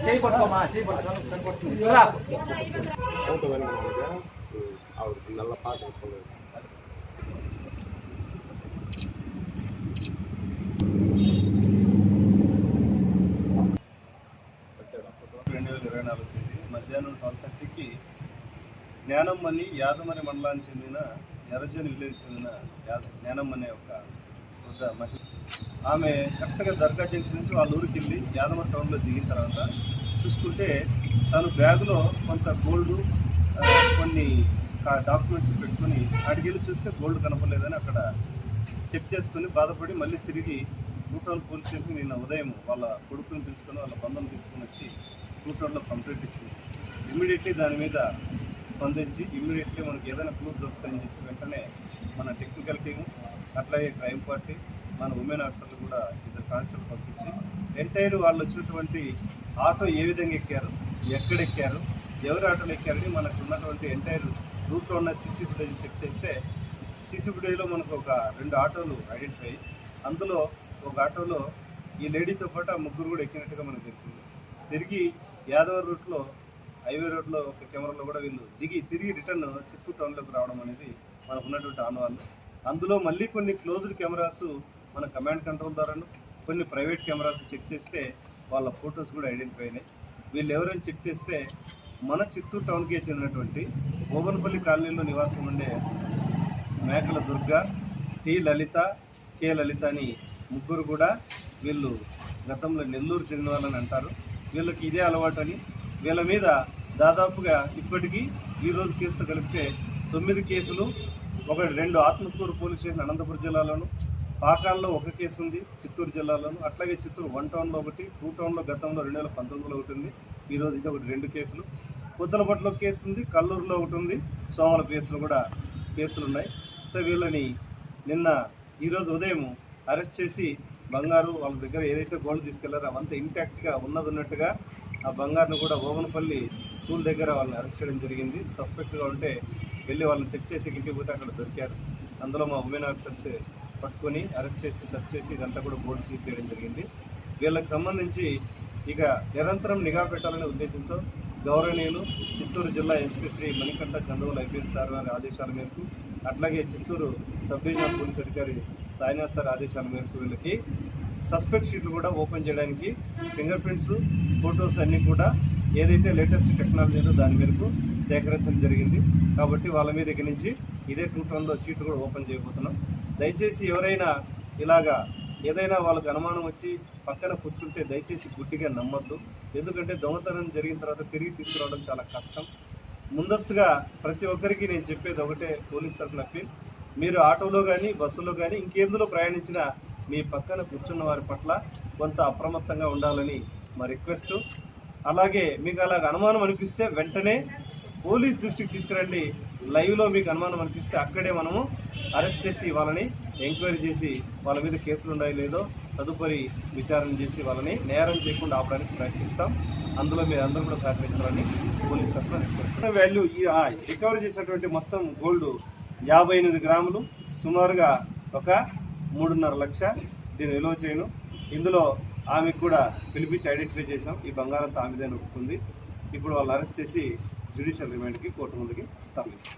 చేయి పట్టుకోమా చేయి పట్టుకోను కనపడుతుంది రా. నల్ల పాట రెండు వేల ఇరవై నాలుగు తేదీ మధ్యాహ్నం ట్వెల్వ్ థర్టీకి జ్ఞానమ్మని యాదమని మండలానికి చెందిన ఎర్రజని విలేజ్ చెందిన యాద జ్ఞానమ్మ అనే ఒక వృద్ధ మహిళ ఆమె కరెక్ట్గా దర్గా జంక్షన్ నుంచి వాళ్ళ ఊరికి వెళ్ళి యాదమ టౌన్లో దిగిన తర్వాత చూసుకుంటే తను బ్యాగులో కొంత గోల్డ్ కొన్ని డాక్యుమెంట్స్ పెట్టుకొని అడిగి వెళ్ళి చూస్తే గోల్డ్ కనపడలేదని అక్కడ చెక్ చేసుకుని బాధపడి మళ్ళీ తిరిగి టూటౌన్ పోలీస్ స్టేషన్ నిన్న ఉదయం వాళ్ళ కొడుకుని పిలుచుకొని వాళ్ళ బంధం తీసుకొని వచ్చి టూటౌన్లో కంప్లైంట్ ఇచ్చింది. ఇమ్మీడియట్లీ దాని మీద స్పందించి ఇమ్మీడియట్లీ మనకి ఏదైనా ప్రూఫ్ దొరుకుతాయని చెప్పి వెంటనే మన టెక్నికల్ టీము అట్లాగే క్రైమ్ పార్టీ మన ఉమెన్ ఆఫీసర్లు కూడా ఇద్దరు కానిస్టేబుల్ పంపించి ఎంటైర్ వాళ్ళు వచ్చినటువంటి ఆటో ఏ విధంగా ఎక్కారు ఎక్కడ ఎక్కారు ఎవరు ఆటోలో ఎక్కారని మనకు ఉన్నటువంటి ఎంటైర్ రూట్లో ఉన్న సీసీ ఫుటేజ్ చెక్ చేస్తే సీసీ ఫుటేజ్లో మనకు ఒక రెండు ఆటోలు ఐడెంటిఫై అందులో ఒక ఆటోలో ఈ లేడీతో పాటు ఆ ముగ్గురు కూడా ఎక్కినట్టుగా మనకు తెలిసింది. తిరిగి యాదవ రూట్లో హైవే రోడ్లో ఒక కెమెరాలో కూడా వీళ్ళు దిగి తిరిగి రిటర్న్ చిత్తూరు టౌన్లోకి రావడం అనేది మనకు ఉన్నటువంటి ఆనవాళ్ళు. అందులో మళ్ళీ కొన్ని క్లోజ్డ్ కెమెరాస్ మన కమాండ్ కంట్రోల్ ద్వారాను కొన్ని ప్రైవేట్ కెమెరాస్ చెక్ చేస్తే వాళ్ళ ఫొటోస్ కూడా ఐడెంటిఫై అయినాయి. వీళ్ళు ఎవరైనా చెక్ చేస్తే మన చిత్తూరు టౌన్కే చెందినటువంటి ఓబన్పల్లి కాలనీలో నివాసం ఉండే మేకల దుర్గ టి లలిత కే లలిత అని ముగ్గురు కూడా వీళ్ళు గతంలో నెల్లూరు చెందిన వాళ్ళని అంటారు. వీళ్ళకి ఇదే అలవాటు అని వీళ్ళ మీద దాదాపుగా ఇప్పటికీ ఈరోజు కేసులు కేసుతో కలిపితే తొమ్మిది కేసులు ఒకటి రెండు ఆత్మకూరు పోలీస్ స్టేషన్ అనంతపురం జిల్లాలోను పాకాల్లో ఒక కేసు ఉంది చిత్తూరు జిల్లాలోను అట్లాగే చిత్తూరు వన్ టౌన్లో ఒకటి టూ టౌన్లో గతంలో రెండు వేల పంతొమ్మిదిలో ఒకటి ఉంది ఈరోజు ఇది ఒకటి రెండు కేసులు. పుత్తలపట్లో కేసు ఉంది కల్లూరులో ఒకటి ఉంది సోమల కేసులు కూడా కేసులు ఉన్నాయి. సో వీళ్ళని నిన్న ఈరోజు ఉదయం అరెస్ట్ చేసి బంగారు వాళ్ళ దగ్గర ఏదైతే గోల్డ్ తీసుకెళ్ళారో అవంతా ఇంటాక్ట్గా ఉన్నది ఉన్నట్టుగా ఆ బంగారును కూడా ఓమనపల్లి స్కూల్ దగ్గర వాళ్ళని అరెస్ట్ చేయడం జరిగింది. సస్పెక్ట్గా ఉంటే వెళ్ళి వాళ్ళని చెక్ చేసి ఇంటికి పోతే అక్కడ దొరికారు. అందులో మా ఉమెన్ ఆఫీసర్స్ పట్టుకొని అరెస్ట్ చేసి సెర్చ్ చేసి ఇదంతా కూడా బోర్డు సీజ్ చేయడం జరిగింది. వీళ్ళకి సంబంధించి ఇక నిరంతరం నిఘా పెట్టాలనే ఉద్దేశంతో గౌరవనీయులు చిత్తూరు జిల్లా SP Shri Manikanta Chandrababu IPS sir వారి ఆదేశాల మేరకు అట్లాగే చిత్తూరు సబ్ డివిజనల్ పోలీస్ అధికారి సాయినాథ్ సార్ ఆదేశాల మేరకు వీళ్ళకి సస్పెక్ట్ షీట్లు కూడా ఓపెన్ చేయడానికి ఫింగర్ ప్రింట్స్ ఫొటోస్ అన్నీ కూడా ఏదైతే లేటెస్ట్ టెక్నాలజీలో దాని మేరకు సేకరించడం జరిగింది. కాబట్టి వాళ్ళ మీద ఇక నుంచి ఇదే టూ టౌన్లో షీట్ కూడా ఓపెన్ చేయబోతున్నాం. దయచేసి ఎవరైనా ఇలాగా ఏదైనా వాళ్ళకు అనుమానం వచ్చి పక్కన కూర్చుంటే దయచేసి గుడ్డిగా నమ్మద్దు. ఎందుకంటే దొంగతనం జరిగిన తర్వాత తిరిగి తీసుకురావడం చాలా కష్టం. ముందస్తుగా ప్రతి ఒక్కరికి నేను చెప్పేది ఒకటే పోలీస్ తరఫున అప్పీల్. మీరు ఆటోలో కానీ బస్సులో కానీ ఇంకేందులో ప్రయాణించినా మీ పక్కన కూర్చున్న వారి పట్ల కొంత అప్రమత్తంగా ఉండాలని మా రిక్వెస్ట్. అలాగే మీకు అలాగ అనుమానం అనిపిస్తే వెంటనే పోలీస్ దృష్టికి తీసుకురండి. లైవ్లో మీకు అనుమానం అనిపిస్తే అక్కడే మనము అరెస్ట్ చేసి వాళ్ళని ఎంక్వైరీ చేసి వాళ్ళ మీద కేసులు ఉన్నాయో లేదో తదుపరి విచారణ చేసి వాళ్ళని నేరం చేయకుండా ఆపడానికి ప్రయత్నిస్తాం. అందులో మీరు అందరూ కూడా సహకరించాలని పోలీస్ తరఫున వాల్యూ ఈ రికవరీ చేసినటువంటి మొత్తం గోల్డ్ యాభై ఎనిమిది గ్రాములు. సుమారుగా ఒక మూడున్నర లక్ష దీని విలువ చేయను. ఇందులో ఆమెకు కూడా పిలిపించి ఐడెంటిఫై చేసాం ఈ బంగారంతో ఆమెదే ఒప్పుకుంది. ఇప్పుడు వాళ్ళు అరెస్ట్ చేసి జ్యుడిషియల్ రిమాండ్కి కోర్టు ముందుకి తరలిస్తాం.